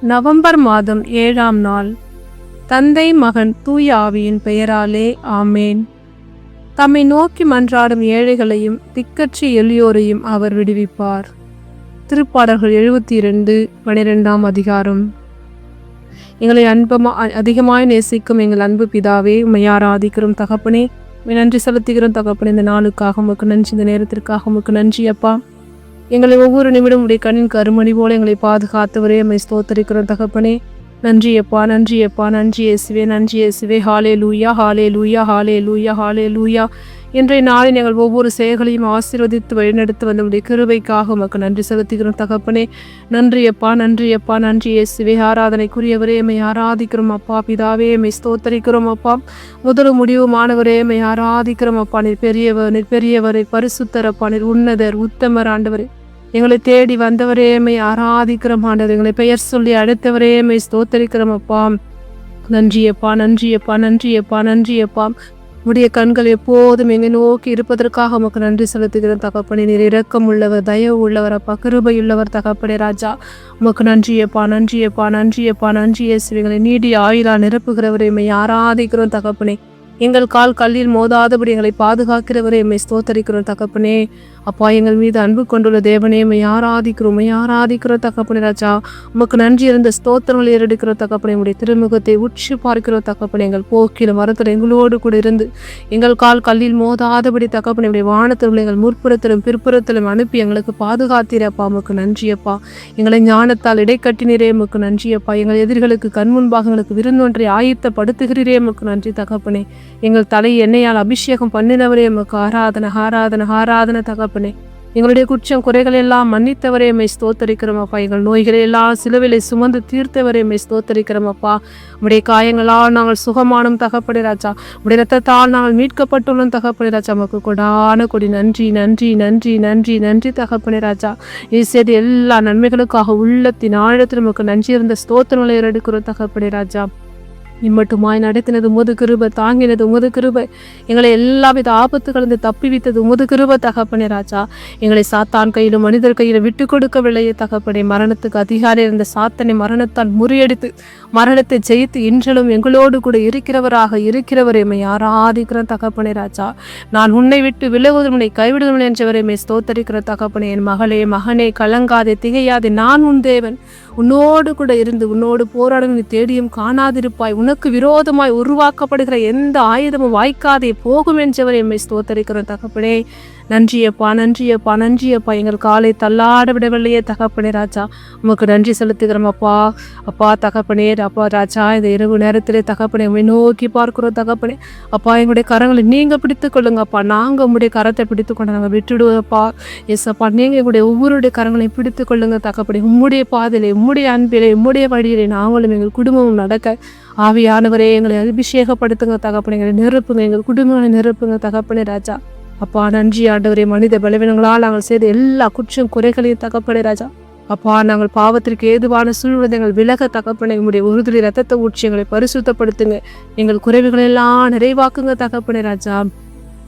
November மாதம் ஏழாம் நாள். தந்தை மகன் தூய ஆவியின் பெயராலே ஆமேன். தம்மை நோக்கி மன்றாடும் ஏழைகளையும் திக்கற்ற எளியோரையும் அவர் விடுவிப்பார். திருப்பாடல்கள் எழுபத்தி இரண்டு பனிரெண்டாம் அதிகாரம். எங்களை அன்பமா அதிகமாய் நேசிக்கும் எங்கள் அன்பு பிதாவே உண்மை ஆராதிக்கிறோம் தகப்பனே. நன்றி செலுத்துகிறோம் தகப்பனே இந்த நாளுக்காக உமக்கு நன்றி இந்த நேரத்திற்காக உமக்கு நன்றி அப்பா. எங்களை ஒவ்வொரு நிமிடம் உடைய கண்ணின் கருமணி போல எங்களை பாதுகாத்தவரே. எம்மை ஸ்தோத்தரிக்கிறோம் தகப்பனே. நன்றி அப்பா நன்றி அப்பா நன்றி இயேசுவே நன்றி இயேசுவே. ஹாலே லூயா ஹாலே லூயா ஹாலே லூயா ஹாலே லூயா இன்றைய நாளில் எங்கள் ஒவ்வொரு செயல்களையும் ஆசீர்வதித்து வழிநடத்து வந்த உடைய கிருபைக்காக உமக்கு நன்றி செலுத்துகிறோம். தகப்பனே நன்றியப்பா நன்றியப்பா நன்றி இயேசுவே. ஆராதனைக்குரியவரே எம்மை ஆராதிக்கிறோம் அப்பா. பிதாவே எம்மை ஸ்தோத்தரிக்கிறோம் அப்பா. முதல் முடிவு மாணவரே எம்மை ஆராதிக்கிறோம் அப்பா. நீர் பெரியவர் நீர் பெரியவரை பரிசுத்தரப்பா நீர் உன்னதர் உத்தமர் ஆண்டவரே. எங்களை தேடி வந்தவரே ஆராதிக்கிறோம் ஆண்டவர். எங்களை பெயர் சொல்லி அழைத்தவரேமை ஸ்தோத்தரிக்கிறோம் அப்பா. நன்றி நன்றியப்பா நன்றி நன்றியப்பா உடைய கண்கள் எப்போதும் எங்கே நோக்கி இருப்பதற்காக உமக்கு நன்றி செலுத்துகிறோம் தகப்பனே. நீர் இரக்கம் உள்ளவர் தயவு உள்ளவர் அப்பா கிருபையுள்ளவர் தகப்பனே ராஜா. உமக்கு நன்றியப்பா நன்றியப்பா நன்றியப்பா நன்றியே சிவங்களை நீடி ஆயுளா நிரப்புகிறவரை எம்மை ஆராதிக்கிறோம் தகப்பனே. எங்கள் கால் கல்லில் மோதாதபடி எங்களை பாதுகாக்கிறவரை எம்மை ஸ்தோத்தரிக்கிறோம் தகப்பனே. அப்பா எங்கள் மீது அன்பு கொண்டுள்ள தேவனே எம்மை ஆராதிக்கிறோம் உம்மை ஆராதிக்கிறோம் தகப்பனே ராஜா. உமக்கு நன்றி இருந்த ஸ்தோத்திரங்கள் ஏறெடுக்கிற தகப்பனே. உடைய திருமுகத்தை உற்று பார்க்கிறோம் தகப்பனே. எங்கள் போக்கில் மரத்தில் எங்களோடு கூட இருந்து எங்கள் கால் கல்லில் மோதாதபடி தகப்பனே உடைய வானத்திலும் எங்கள் முற்புறத்திலும் பிற்புறத்திலும் அனுப்பி எங்களுக்கு பாதுகாத்தீரப்பா உமக்கு நன்றியப்பா எங்களை ஞானத்தால் இடைக்கட்டினரே உமக்கு நன்றியப்பா எங்கள் எதிரிகளுக்கு கண் முன்பாக எங்களுக்கு விருந்தொன்றை ஆயத்தப்படுத்துகிறீரே உமக்கு நன்றி தகப்பனே. எங்கள் தலை எண்ணெயால் அபிஷேகம் பண்ணினவரே எமக்கு ஆராதனை ஆராதன ஆராதன தகப்பனே. எங்களுடைய குற்றம் குறைகள் எல்லாம் மன்னித்தவரே மை ஸ்தோத்தரிக்கிறோமப்பா எங்கள் நோய்களை எல்லாம் சிலுவிலை சுமந்து தீர்த்தவரே மை ஸ்தோத்தரிக்கிறோமப்பா உடைய காயங்களால் நாங்கள் சுகமானும் தகப்படே ராஜா. உடைய ரத்தத்தால் நாங்கள் மீட்கப்பட்டுள்ளோம் தகப்படே ராஜா. நமக்கு கொடான கொடி. நன்றி நன்றி நன்றி நன்றி நன்றி தகப்பனே ராஜா. செய்த எல்லா நன்மைகளுக்காக உள்ளத்தின் ஆழத்தில் நமக்கு நன்றி இருந்த ஸ்தோத்திரங்களை எடுக்கிறோம் தகப்படே ராஜா. இம்மட்டுமாய் நடத்தினது உமது கிருபை தாங்கினது உமது கிருபை. எங்களை எல்லாவித ஆபத்துகளிருந்து தப்பிவித்தது உமது கிருபை தகப்பனே ராஜா. எங்களை சாத்தான் கையிலும் மனிதர் கையிலும் விட்டு கொடுக்கவில்லையே தகப்பனே. மரணத்துக்கு அதிகாரி இருந்த சாத்தனை மரணத்தால் முறியடித்து மரணத்தை ஜெயித்து இன்றலும் எங்களோடு கூட இருக்கிறவராக இருக்கிறவரையுமே எம்மை ஆராதிக்கிற தகப்பனே ராஜா. நான் உன்னை விட்டு விலகுவதும் உன்னை கைவிடுவதும் என்றவரை ஸ்தோத்தரிக்கிற தகப்பனே. என் மகளே மகனே கலங்காதே திகையாதே நான் உன் தேவன். உன்னோடு கூட இருந்து உன்னோடு போராடும் நீ தேடியும் காணாதிருப்பாய். உனக்கு விரோதமாய் உருவாக்கப்படுகிற எந்த ஆயுதமும் வாய்க்காதே போகும் என்றவர். எம்மை ஸ்தோத்தரிக்கிறோம் தகப்பனே. நன்றியப்பா நன்றியப்பா நன்றியப்பா. எங்கள் காலை தள்ளாட விடவில்லையே தகப்பனே ராஜா. உமக்கு நன்றி செலுத்துகிறோம் அப்பா. அப்பா தகப்பனே அப்பா ராஜா. இந்த இரவு நேரத்திலே தகப்பனே உண்மை நோக்கி பார்க்கிறோம் தகப்பனே. அப்பா எங்களுடைய கரங்களை நீங்கள் பிடித்து கொள்ளுங்கப்பா நாங்கள் உங்களுடைய கரத்தை பிடித்து கொண்டு நாங்கள் விட்டுடுவோம்ப்பா எஸ் அப்பா. நீங்கள் எங்களுடைய ஒவ்வொருடைய கரங்களையும் பிடித்து கொள்ளுங்க தகப்பனே. உம்முடைய பாதையிலே உம்முடைய அன்பிலே உம்முடைய வழியிலே நாங்களும் எங்கள் குடும்பமும் நடக்க. ஆவியானவரே எங்களை அபிஷேகப்படுத்துங்க தகப்பனே. எங்களை நிரப்புங்க எங்கள் குடும்பங்களை நிரப்புங்க தகப்பனே ராஜா. அப்பா நன்றி ஆண்டவரே. மனித பலவீனங்களால் நாங்கள் செய்த எல்லா குற்றம் குறைகளையும் தகப்பனே ராஜா. அப்பா நாங்கள் பாவத்திற்கு ஏதுவான சூழ்நிலைகள் விலக தகப்பனை உங்களுடைய உறுதுளை ரத்தத்தை ஊற்றி எங்களை பரிசுத்தப்படுத்துங்க. எங்கள் குறைவுகளை எல்லாம் நிறைவாக்குங்க தகப்பனே ராஜா.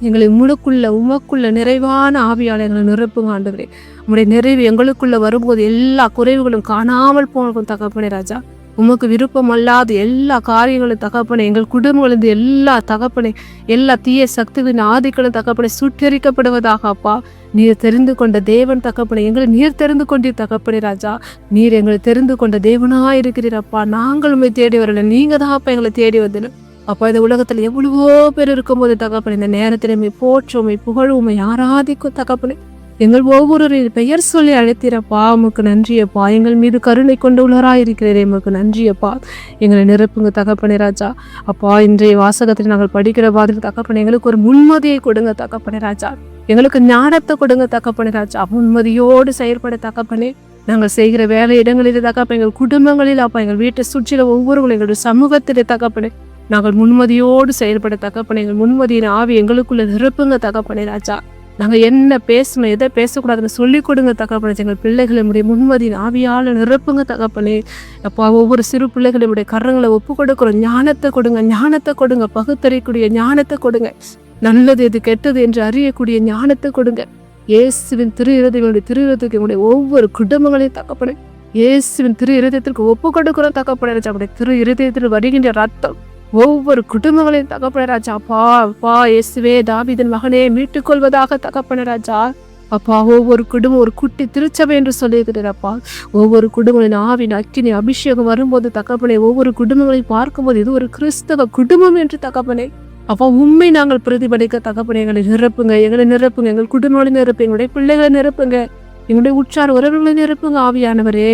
எங்களை முழுக்குள்ள உமக்குள்ள நிறைவான ஆவியாளர்களை நிரப்புங்க ஆண்டவரே. உங்களுடைய நிறைவு எங்களுக்குள்ள வரும்போது எல்லா குறைவுகளும் காணாமல் போகும் தகப்பனே ராஜா. உமக்கு விருப்பமல்லாத எல்லா காரியங்களும் தகப்பனை எங்கள் குடும்பங்களிலிருந்து எல்லா தகப்பனை எல்லா தீய சக்திகளின் ஆதிக்களும் தகப்பனை சுட்டரிக்கப்படுவதாக அப்பா. நீர் தெரிந்து கொண்ட தேவன் தகப்பனை எங்களை நீர் தெரிந்து கொண்டீர் தகப்பனே ராஜா. நீர் எங்களை தெரிந்து கொண்ட தேவனாக இருக்கிறீர் அப்பா. நாங்கள் உண்மை தேடி வரல நீங்கள் தான் அப்பா எங்களை தேடி வந்தீங்க அப்பா இந்த உலகத்தில் எவ்வளவோ பேர் இருக்கும்போது தகப்பனே இந்த நேரத்தில் உண்மை போற்றுமை புகழுமை ஆராதிக்கும் தகப்பனே. எங்கள் ஒவ்வொருவரின் பெயர் சொல்லி அழைத்திறப்பா உமக்கு நன்றியப்பா எங்கள் மீது கருணை கொண்டு இருக்கிறீரே உமக்கு நன்றியப்பா எங்களை நிரப்புங்க தகப்பனே ராஜா. அப்பா இன்றைய வாசகத்தில் நாங்கள் படிக்கிற மாதிரி தகப்பனை எங்களுக்கு ஒரு முன்மதியை கொடுங்க தகப்பனே ராஜா. எங்களுக்கு ஞானத்தை கொடுங்க தகப்பனே ராஜா. முன்மதியோடு செயல்பட தகப்பனே. நாங்கள் செய்கிற வேலை இடங்களில் தகப்ப எங்கள் குடும்பங்களில் அப்பா எங்கள் வீட்டை சுற்றில ஒவ்வொருவரும் எங்களுடைய சமூகத்திலே தகப்பனே. நாங்கள் முன்மதியோடு செயல்பட தகப்பனே எங்கள் முன்மதியின் ஆவி எங்களுக்குள்ள நிரப்புங்க தகப்பனே ராஜா. நாங்கள் என்ன பேசணும் எதை பேசக்கூடாதுன்னு சொல்லிக் கொடுங்க தகப்பனே. எங்கள் பிள்ளைகளுடைய முன்மதியின் ஆவியால் நிரப்புங்க தகப்பனே. அப்பா ஒவ்வொரு சிறு பிள்ளைகளுடைய கரங்களை ஒப்பு கொடுக்குறோம். ஞானத்தை கொடுங்க ஞானத்தை கொடுங்க. பகுத்தறியக்கூடிய ஞானத்தை கொடுங்க. நல்லது எது கெட்டது என்று அறியக்கூடிய ஞானத்தை கொடுங்க. இயேசுவின் திரு இருதயங்களுடைய திரு இருதயங்களுடைய ஒவ்வொரு குடும்பங்களையும் தகப்பனே. இயேசுவின் திரு இருதயத்திற்கு ஒப்பு கொடுக்குறோம் தகப்பனே. ராஜா அப்படி திரு இருதயத்தில் வருகின்ற ரத்தம் ஒவ்வொரு குடும்பங்களையும் தகப்பன ராஜா அப்பா அப்பா இயேசுவே தாவிதன் மகனே மீட்டுக் கொள்வதாக ராஜா. அப்பா ஒவ்வொரு குடும்பம் ஒரு குட்டி திருச்சபை என்று சொல்லியிருக்கிறப்பா ஒவ்வொரு குடும்பங்களின் ஆவின் அக்கினி அபிஷேகம் வரும்போது தகப்பனை ஒவ்வொரு குடும்பங்களையும் பார்க்கும்போது இது ஒரு கிறிஸ்தவ குடும்பம் என்று தகப்பனை. அப்போ உண்மை நாங்கள் பிரதிபலிக்க தகப்பனை எங்களை நிரப்புங்க எங்களை நிரப்புங்க எங்கள் குடும்பங்களை நிரப்புங்க எங்களுடைய பிள்ளைகளை நிரப்புங்க எங்களுடைய உற்சார உறவுகளை நிரப்புங்க ஆவியானவரே.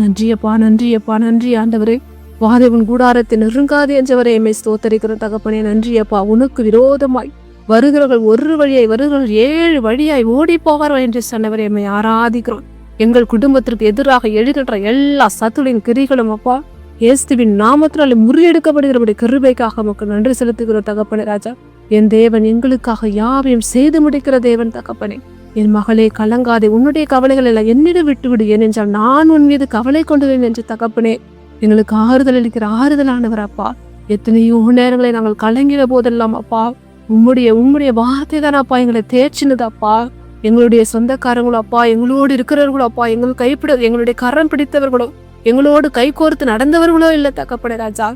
நன்றியப்பா நன்றியப்பா நன்றி ஆண்டவரே. வாதவன் கூடாரத்தை நெருங்காது என்றவரை எம்மை ஸ்தோத்தரிக்கிற தகப்பனே நன்றியப்பா உனக்கு விரோதமாய் வருகிறவர்கள் ஒரு வழியாய் வருகிறவர்கள் ஏழு வழியாய் ஓடி போவார்கள் என்று சொன்னவரை எம்மை ஆராதிக்கிறோம். எங்கள் குடும்பத்திற்கு எதிராக எழுகின்ற எல்லா சத்துளின் கிரிகளும் அப்பா ஏஸ்துவின் நாமத்தினாலே முறியெடுக்கப்படுகிறபடி கிருபைக்காக நமக்கு நன்றி செலுத்துகிற தகப்பனே ராஜா. என் தேவன் எங்களுக்காக யாவையும் செய்து முடிக்கிற தேவன் தகப்பனே. என் மகளே கலங்காதே. உன்னுடைய கவலைகள் எல்லாம் என்னிடம் விட்டுவிடு. ஏனென்றால் நான் உன் மீது கவலை கொண்டுவேன் என்று தகப்பனே. எங்களுக்கு ஆறுதல் அளிக்கிற ஆறுதலானவர் அப்பா. எத்தனையோ நேரங்களை நாங்கள் கலங்கிற போதெல்லாம் அப்பா. உம்முடைய உம்முடைய வார்த்தை தான் அப்பா எங்களை தேய்ச்சினது அப்பா. எங்களுடைய சொந்தக்காரங்களும் அப்பா எங்களோடு இருக்கிறவர்களோ அப்பா எங்கள் கைப்பிட எங்களுடைய கரம் பிடித்தவர்களோ எங்களோடு கை கோர்த்து நடந்தவர்களோ இல்லை தகப்பட ராஜா.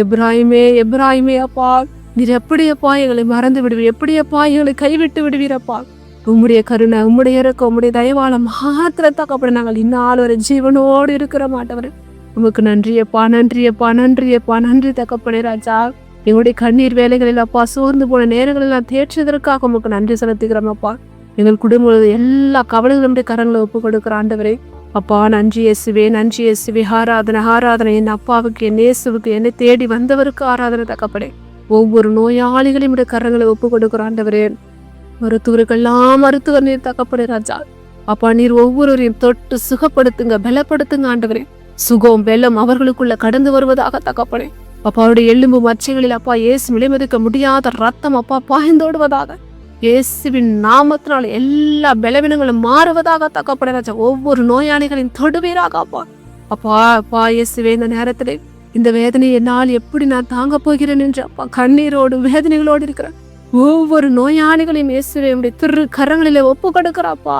எப்ராஹிமே எப்ராஹிமே அப்பா. நீர் எப்படியப்பா எங்களை மறந்து விடுவீர்? எப்படியப்பா எங்களை கைவிட்டு விடுவீரப்பா உம்முடைய கருணை உம்முடைய இறக்க உம்முடைய தயவாளம் மாத்திர தக்கப்பட நாங்கள் இந்நாள் ஒரு ஜீவனோடு இருக்கிற மாட்டவர். உமக்கு நன்றியப்பா நன்றியப்பா நன்றியப்பா நன்றி தகப்பனே ராஜா. எங்களுடைய கண்ணீர் வேலைகளில் அப்பா சோர்ந்து போன நேரங்களெல்லாம் தேற்றதற்காக உமக்கு நன்றி செலுத்துகிறோம் அப்பா. எங்கள் குடும்பம் எல்லா கவலைகளுடைய கரங்களை ஒப்பு கொடுக்கிற ஆண்டவரே. அப்பா நன்றி இயேசுவே நன்றி இயேசுவே. ஆராதனை ஆராதனை. என் அப்பாவுக்கு என் இயேசுவுக்கு என்னை தேடி வந்தவருக்கு ஆராதனை தக்கப்படே ஒவ்வொரு நோயாளிகளையும் உடைய கரங்களை ஒப்பு கொடுக்குற ஆண்டவரே. மருத்துவர்கள்லாம் மருத்துவர் நீர் தக்கப்படே ராஜா. அப்பா நீர் ஒவ்வொருவரையும் தொட்டு சுகப்படுத்துங்க பலப்படுத்துங்க ஆண்டவரே. சுகம் வெள்ளம் அவர்களுக்குள்ள கடந்து வருவதாக தகப்பனே. அப்பாவுடைய எலும்பு மச்சைகளில் அப்பா இயேசு விலைமதிக்க முடியாத ரத்தம் அப்பா பாய்ந்தோடுவதாக. இயேசுவின் நாமத்தினால் எல்லா பலவீனங்களும் மாறுவதாக தக்கப்பட ராஜா. ஒவ்வொரு நோயாளிகளின் தொடுவீராக அப்பா. அப்பா அப்பா இயேசுவே இந்த நேரத்தில் இந்த வேதனை என்னால் எப்படி நான் தாங்க போகிறேன் என்று அப்பா கண்ணீரோடு வேதனைகளோடு இருக்கிறேன் ஒவ்வொரு நோயாளிகளையும் இயேசுவே திரு கரங்களிலே ஒப்பு கொடுக்கிறாப்பா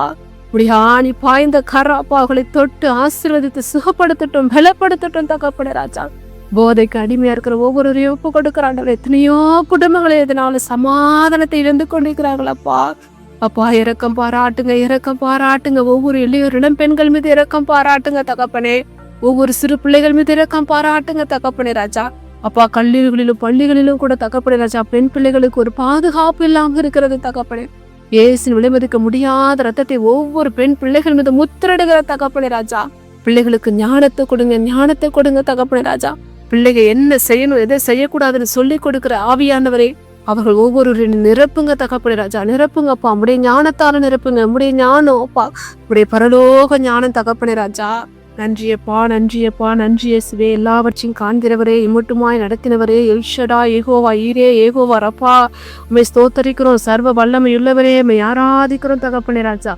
முடியாணி பாய்ந்த கராப்பா அவர்களை தொட்டு ஆசீர்வதித்து சுகப்படுத்தட்டும் பலப்படுத்தட்டும் தகப்பட ராஜா. போதைக்கு அடிமையா இருக்கிற ஒவ்வொருவரையும் ஒப்பு கொடுக்கிறாண்டவர் எத்தனையோ குடும்பங்களை இதனால சமாதானத்தை இழந்து கொண்டிருக்கிறாங்களப்பா அப்பா. இறக்கம் பாராட்டுங்க இறக்கம் பாராட்டுங்க. ஒவ்வொரு இளையோர் இளம் பெண்கள் மீது இறக்கம் பாராட்டுங்க தகப்பனே. ஒவ்வொரு சிறு பிள்ளைகள் மீது இறக்கம் பாராட்டுங்க தகப்பனே ராஜா. அப்பா கல்லூரிகளிலும் பள்ளிகளிலும் கூட தகப்பனே ராஜா பெண் பிள்ளைகளுக்கு ஒரு பாதுகாப்பு இல்லாமல் இருக்கிறது தகப்பனே. இயேசின் விலைமதிக்க முடியாத ரத்தத்தை ஒவ்வொரு பெண் பிள்ளைகள் மீது முத்திரடுகிற தகப்பனே ராஜா. பிள்ளைகளுக்கு ஞானத்தை கொடுங்க ஞானத்தை கொடுங்க தகப்பனே ராஜா. பிள்ளைங்க என்ன செய்யணும் எதை செய்யக்கூடாதுன்னு சொல்லி கொடுக்கிற ஆவியானவரே அவர்கள் ஒவ்வொருவரையும் நிரப்புங்க தகப்படி ராஜா. நிரப்புங்கப்பா உடைய ஞானத்தால நிரப்புங்க உடைய ஞானம் அப்பா உடைய பரலோக ஞானம் தகப்பனே ராஜா. நன்றியப்பா நன்றியப்பா நன்றியசுவே. எல்லாவற்றையும் காண்கிறவரே இம்மட்டுமாய் நடத்தினவரே. எல்ஷடா ஏகோவா ஈரே ஏகோவா ரப்பா. உண்மை ஸ்தோத்தரிக்கிறோம். சர்வ வல்லமையுள்ளவரே உண்மை யாராதிக்கிறோம் தகப்பனே ராஜா.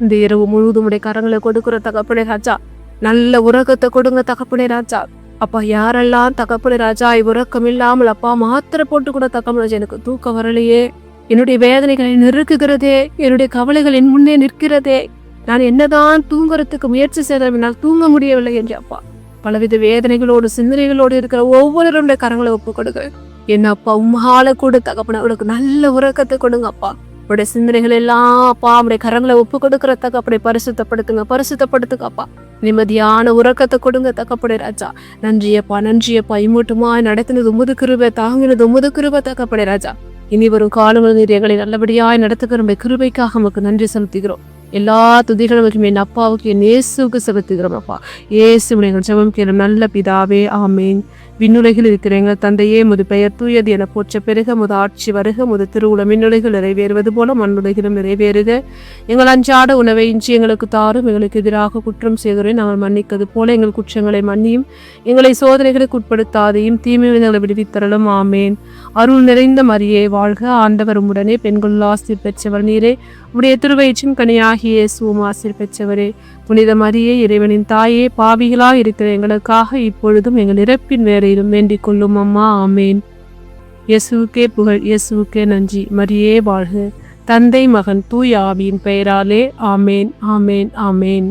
இந்த இரவு முழுவதும் உடைய கரங்களை கொடுக்கிற தகப்பனே ராஜா. நல்ல உறக்கத்தை கொடுங்க தகப்பனே ராஜா. அப்பா யாரெல்லாம் தகப்பனே ராஜா உறக்கம் இல்லாமல் அப்பா மாத்திரை போட்டு கூட தகப்பன எனக்கு தூக்கம் வரலையே. என்னுடைய வேதனைகளை நெருக்குகிறதே என்னுடைய கவலைகளின் முன்னே நிற்கிறதே. நான் என்னதான் தூங்குறதுக்கு முயற்சி செய்தாலும் தூங்க முடியவில்லை என்று அப்பா. பலவித வேதனைகளோடு சிந்தனைகளோடு இருக்கிற ஒவ்வொருவருடைய கரங்களை ஒப்பு கொடுக்குறேன். என் அப்பா உம்மால கூட தகப்பன அவளுக்கு நல்ல உறக்கத்தை கொடுங்க அப்பா. உடைய சிந்தனைகள் எல்லாம் அப்பா அவருடைய கரங்களை ஒப்பு கொடுக்குற தகப்படை பரிசுத்தப்படுத்துங்க பரிசுத்தப்படுத்துங்க அப்பா. நிம்மதியான உறக்கத்தை கொடுங்க தக்கப்படை ராஜா. நன்றியப்பா நன்றியப்பா இம்மூட்டுமா நடத்தினது உமது கிருபை தாங்கினது உமது கிருபை தக்கப்படை ராஜா. இனி வரும் காலமுறை எங்களை நல்லபடியாய் நடத்துகிற கிருபைக்காக நமக்கு நன்றி செலுத்துகிறோம். எல்லா துதிகளும் என் அப்பாவுக்கு என் இயேசுக்கு செலுத்துகிறோம் அப்பா. இயேசு எங்கள் ஜெபம் கேளும் நல்ல பிதாவே ஆமேன். விண்ணுலகில் இருக்கிற எங்கள் தந்தையே முது பெயர் தூயது என போற்ற பெருக முது ஆட்சி வருக முது திருவுள மின்னுலைகள் நிறைவேறுவது போல மண்ணுலகிலும் நிறைவேறுக. எங்கள் அன்றாட உணவை இன்றி எங்களுக்கு தாரும் எங்களுக்கு எதிராக குற்றம் செய்கிறேன் நாங்கள் மன்னிக்கிறது போல எங்கள் குற்றங்களை மன்னியும். எங்களை சோதனைகளுக்கு உட்படுத்தாதையும் தீமை விடுவித்தரலும் ஆமேன். அருள் நிறைந்த மரியே வாழ்க. ஆண்டவர் உடனே பெண்கள் ஆசிர் பெற்றவர் நீரே. உடைய திருவயிற்றின் கனியாகிய சூமாசிர் பெற்றவரே புனித மரியே இறைவனின் தாயே பாவிகளாக இருக்கிற எங்களுக்காக இப்பொழுதும் எங்கள் இறப்பின் வேறையிலும் வேண்டிக் கொள்ளும் அம்மா ஆமேன். இயேசுக்கே புகழ் இயேசுக்கே நன்றி. மரியே வாழ்க. தந்தை மகன் தூய் ஆவியின் பெயராலே ஆமேன் ஆமேன் ஆமேன்.